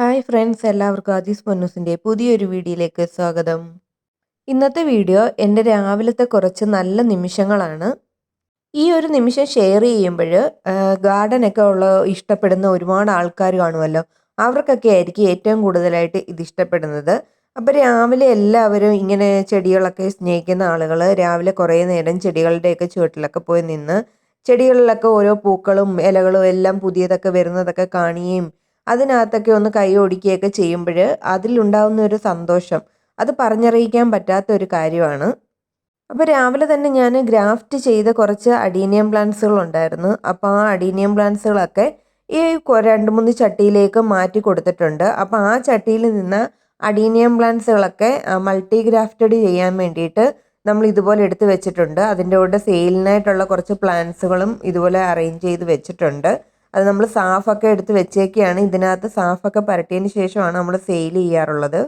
Hi friends എല്ലാവർക്കും ആദീസ് പൊന്നൂസിന്റെ പുതിയൊരു വീഡിയോയിലേക്ക് സ്വാഗതം. ഇന്നത്തെ വീഡിയോ എന്റെ രാവിലത്തെ കുറച്ച് നല്ല നിമിഷങ്ങളാണ്. ഈ ഒരു നിമിഷം ഷെയർ ചെയ്യുമ്പോൾ ഗാർഡനൊക്കെ ഉള്ള ഇഷ്ടപ്പെടുന്ന ഒരുപാട് ആൾക്കാർ കാണുമല്ലോ? അവർക്കൊക്കെ ആയിരിക്കും ഏറ്റവും കൂടുതലായിട്ട് ഇത് ഇഷ്ടപ്പെടുന്നത്. അപ്പോൾ രാവിലെ എല്ലാവരും ഇങ്ങനെ ചെടികളൊക്കെ സ്നേഹിക്കുന്ന ആളുകൾ രാവിലെ കുറേ നേരം ചെടികളുടെയൊക്കെ ചുവട്ടിലൊക്കെ പോയി നിന്ന് ചെടികളിലൊക്കെ ഓരോ പൂക്കളും ഇലകളും എല്ലാം പുതിയതൊക്കെ വരുന്നതൊക്കെ കാണുകയും അതിനകത്തൊക്കെ ഒന്ന് കൈ ഓടിക്കുകയൊക്കെ ചെയ്യുമ്പോൾ അതിലുണ്ടാകുന്ന ഒരു സന്തോഷം. അത് പറഞ്ഞറിയിക്കാൻ പറ്റാത്ത ഒരു കാര്യമാണ്. അപ്പോൾ രാവിലെ തന്നെ ഞാൻ ഗ്രാഫ്റ്റ് ചെയ്ത കുറച്ച് അഡീനിയം പ്ലാന്റ്സുകൾ ഉണ്ടായിരുന്നു. അപ്പോൾ ആ അഡീനിയം പ്ലാന്റ്സുകളൊക്കെ ഈ രണ്ട് മൂന്ന് ചട്ടിയിലേക്ക് മാറ്റി കൊടുത്തിട്ടുണ്ട്. അപ്പോൾ ആ ചട്ടിയിൽ നിന്ന് അഡീനിയം പ്ലാന്റ്സുകളൊക്കെ മൾട്ടി ഗ്രാഫ്റ്റഡ് ചെയ്യാൻ വേണ്ടിയിട്ട് നമ്മൾ ഇതുപോലെ എടുത്ത് വെച്ചിട്ടുണ്ട്. അതിന്റെ കൂടെ സെയിലിനായിട്ടുള്ള കുറച്ച് പ്ലാന്റ്സുകളും ഇതുപോലെ അറേഞ്ച് ചെയ്ത് വെച്ചിട്ടുണ്ട്. അത് നമ്മൾ സാഫൊക്കെ എടുത്ത് വെച്ചേക്കാണ് ഇതിനകത്ത് സാഫൊക്കെ പരട്ടിയതിന് ശേഷമാണ് നമ്മൾ സെയിൽ ചെയ്യാറുള്ളത്.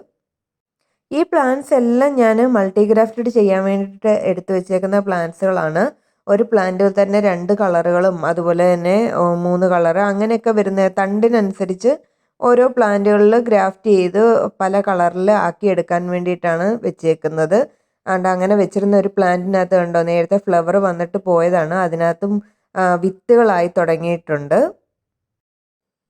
ഈ പ്ലാന്റ്സ് എല്ലാം ഞാൻ മൾട്ടിഗ്രാഫ്റ്റഡ് ചെയ്യാൻ വേണ്ടിയിട്ട് എടുത്തു വെച്ചേക്കുന്ന പ്ലാന്റ്സുകളാണ് ഒരു പ്ലാന്റിൽ തന്നെ രണ്ട് കളറുകളും അതുപോലെ തന്നെ മൂന്ന് കളറ് അങ്ങനെയൊക്കെ വരുന്ന തണ്ടിനനുസരിച്ച് ഓരോ പ്ലാന്റുകളിൽ ഗ്രാഫ്റ്റ് ചെയ്ത് പല കളറിൽ ആക്കി എടുക്കാൻ വേണ്ടിയിട്ടാണ് വെച്ചേക്കുന്നത്. അതുകൊണ്ട് അങ്ങനെ വെച്ചിരുന്ന ഒരു പ്ലാന്റിനകത്ത് കണ്ടോ നേരത്തെ ഫ്ലവർ വന്നിട്ട് പോയതാണ്. അതിനകത്തും വിത്തുകളായി തുടങ്ങിയിട്ടുണ്ട്.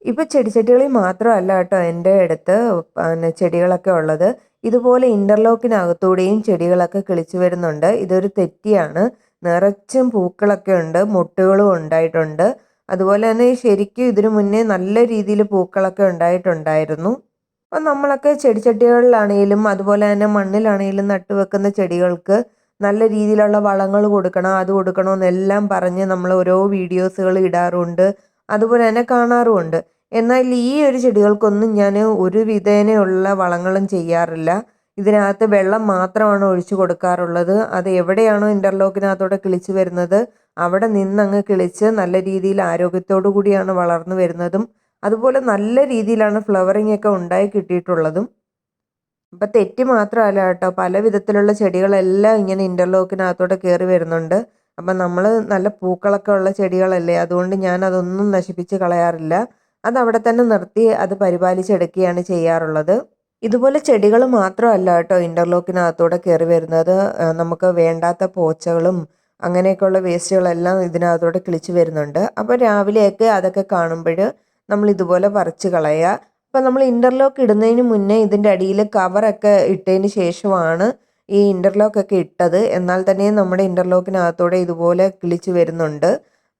ഇപ്പോൾ ചെടിച്ചട്ടികളിൽ മാത്രമല്ല കേട്ടോ എന്റെ അടുത്ത് പിന്നെ ചെടികളൊക്കെ ഉള്ളത്. ഇതുപോലെ ഇന്റർലോക്കിനകത്തൂടെയും ചെടികളൊക്കെ കിളിച്ചു വരുന്നുണ്ട്. ഇതൊരു തെറ്റിയാണ്. നിറച്ചും പൂക്കളൊക്കെ ഉണ്ട് മുട്ടുകളും ഉണ്ടായിട്ടുണ്ട്. അതുപോലെ തന്നെ ശരിക്കും ഇതിനു മുന്നേ നല്ല രീതിയിൽ പൂക്കളൊക്കെ ഉണ്ടായിട്ടുണ്ടായിരുന്നു. അപ്പം നമ്മളൊക്കെ ചെടിച്ചട്ടികളിലാണെങ്കിലും അതുപോലെ തന്നെ മണ്ണിലാണെങ്കിലും നട്ടുവെക്കുന്ന ചെടികൾക്ക് നല്ല രീതിയിലുള്ള വളങ്ങൾ കൊടുക്കണം അത് കൊടുക്കണമെന്നെല്ലാം പറഞ്ഞ് നമ്മൾ ഓരോ വീഡിയോസുകൾ ഇടാറുണ്ട്. അതുപോലെ തന്നെ കാണാറുമുണ്ട്. എന്നാൽ ഈ ഒരു ചെടികൾക്കൊന്നും ഞാൻ ഒരു വിധേനയുള്ള വളങ്ങളും ചെയ്യാറില്ല. ഇതിനകത്ത് വെള്ളം മാത്രമാണ് ഒഴിച്ചു കൊടുക്കാറുള്ളത്. അത് എവിടെയാണോ ഇന്റർലോക്കിനകത്തോടെ കിളിച്ച് വരുന്നത് അവിടെ നിന്നങ്ങ് കിളിച്ച് നല്ല രീതിയിൽ ആരോഗ്യത്തോടു കൂടിയാണ് വളർന്നു വരുന്നതും അതുപോലെ നല്ല രീതിയിലാണ് ഫ്ലവറിംഗ് ഒക്കെ ഉണ്ടായി കിട്ടിയിട്ടുള്ളതും. അപ്പം തെറ്റി മാത്രമല്ല കേട്ടോ. പല വിധത്തിലുള്ള ചെടികളെല്ലാം ഇങ്ങനെ ഇന്റർലോക്കിനകത്തോടെ കയറി വരുന്നുണ്ട്. അപ്പം നമ്മൾ നല്ല പൂക്കളൊക്കെ ഉള്ള ചെടികളല്ലേ. അതുകൊണ്ട് ഞാൻ അതൊന്നും നശിപ്പിച്ച് കളയാറില്ല. അത് അവിടെ തന്നെ നിർത്തി അത് പരിപാലിച്ചെടുക്കുകയാണ് ചെയ്യാറുള്ളത്. ഇതുപോലെ ചെടികൾ മാത്രമല്ല കേട്ടോ ഇന്റർലോക്കിനകത്തൂടെ കയറി വരുന്നത്. നമുക്ക് വേണ്ടാത്ത പോച്ചകളും അങ്ങനെയൊക്കെയുള്ള വേസ്റ്റുകളെല്ലാം ഇതിനകത്തൂടെ കിളിച്ച് വരുന്നുണ്ട്. അപ്പോൾ രാവിലെയൊക്കെ അതൊക്കെ കാണുമ്പോൾ നമ്മൾ ഇതുപോലെ പറിച്ച് കളയുക. അപ്പോൾ നമ്മൾ ഇന്റർലോക്ക് ഇടുന്നതിന് മുന്നേ ഇതിന്റെ അടിയിൽ കവറൊക്കെ ഇട്ടതിന് ശേഷമാണ് ഈ ഇന്റർലോക്കൊക്കെ ഇട്ടത്. എന്നാൽ തന്നെ നമ്മുടെ ഇന്റർലോക്കിനകത്തോടെ ഇതുപോലെ കിളിച്ച് വരുന്നുണ്ട്.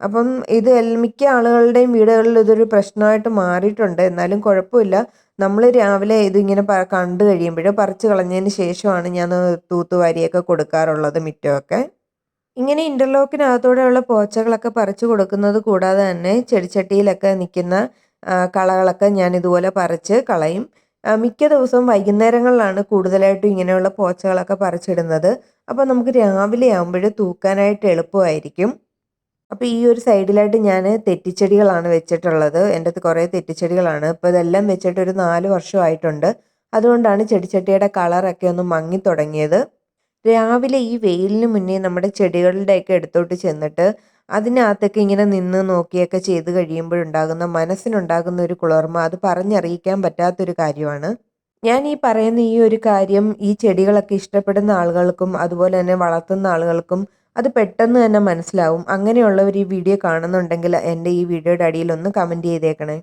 അപ്പം ഇത് മിക്ക ആളുകളുടെയും വീടുകളിൽ ഇതൊരു പ്രശ്നമായിട്ട് മാറിയിട്ടുണ്ട്. എന്നാലും കുഴപ്പമില്ല. നമ്മൾ രാവിലെ ഇതിങ്ങനെ പ കണ്ടു കഴിയുമ്പോൾ പറിച്ച് കളഞ്ഞതിന് ശേഷമാണ് ഞാൻ തൂത്തുവാരിയൊക്കെ കൊടുക്കാറുള്ളത് മിറ്റമൊക്കെ. ഇങ്ങനെ ഇന്റർലോക്കിനകത്തൂടെയുള്ള പോച്ചകളൊക്കെ പറിച്ചു കൊടുക്കുന്നത് കൂടാതെ തന്നെ ചെടിച്ചട്ടിയിലൊക്കെ നിൽക്കുന്ന കളകളൊക്കെ ഞാൻ ഇതുപോലെ പറിച്ച് കളയും. മിക്ക ദിവസവും വൈകുന്നേരങ്ങളിലാണ് കൂടുതലായിട്ടും ഇങ്ങനെയുള്ള പോച്ചകളൊക്കെ പറിച്ചിടുന്നത്. അപ്പോൾ നമുക്ക് രാവിലെ ആകുമ്പോൾ തൂക്കാനായിട്ട് എളുപ്പമായിരിക്കും. അപ്പോൾ ഈ ഒരു സൈഡിലായിട്ട് ഞാൻ തെറ്റിച്ചെടികളാണ് വെച്ചിട്ടുള്ളത്. എന്റെ അടുത്ത് കുറേ തെറ്റിച്ചെടികളാണ്. ഇപ്പോൾ ഇതെല്ലാം വെച്ചിട്ട് ഒരു നാല് വർഷമായിട്ടുണ്ട്. അതുകൊണ്ടാണ് ചെടിച്ചട്ടിയുടെ കളറൊക്കെ ഒന്ന് മങ്ങി തുടങ്ങിയത്. രാവിലെ ഈ വെയിലിന് മുന്നേ നമ്മുടെ ചെടികളുടെയൊക്കെ എടുത്തോട്ട് ചെന്നിട്ട് അതിനകത്തൊക്കെ ഇങ്ങനെ നിന്ന് നോക്കിയൊക്കെ ചെയ്ത് കഴിയുമ്പോഴുണ്ടാകുന്ന മനസ്സിനുണ്ടാകുന്ന ഒരു കുളിർമ അത് പറഞ്ഞറിയിക്കാൻ പറ്റാത്തൊരു കാര്യമാണ്. ഞാൻ ഈ പറയുന്ന ഈ ഒരു കാര്യം ഈ ചെടികളൊക്കെ ഇഷ്ടപ്പെടുന്ന ആളുകൾക്കും അതുപോലെ തന്നെ വളർത്തുന്ന ആളുകൾക്കും അത് പെട്ടെന്ന് തന്നെ മനസ്സിലാവും. അങ്ങനെയുള്ളവർ ഈ വീഡിയോ കാണുന്നുണ്ടെങ്കിൽ എന്റെ ഈ വീഡിയോയുടെ അടിയിൽ ഒന്ന് കമന്റ് ചെയ്തേക്കണേ.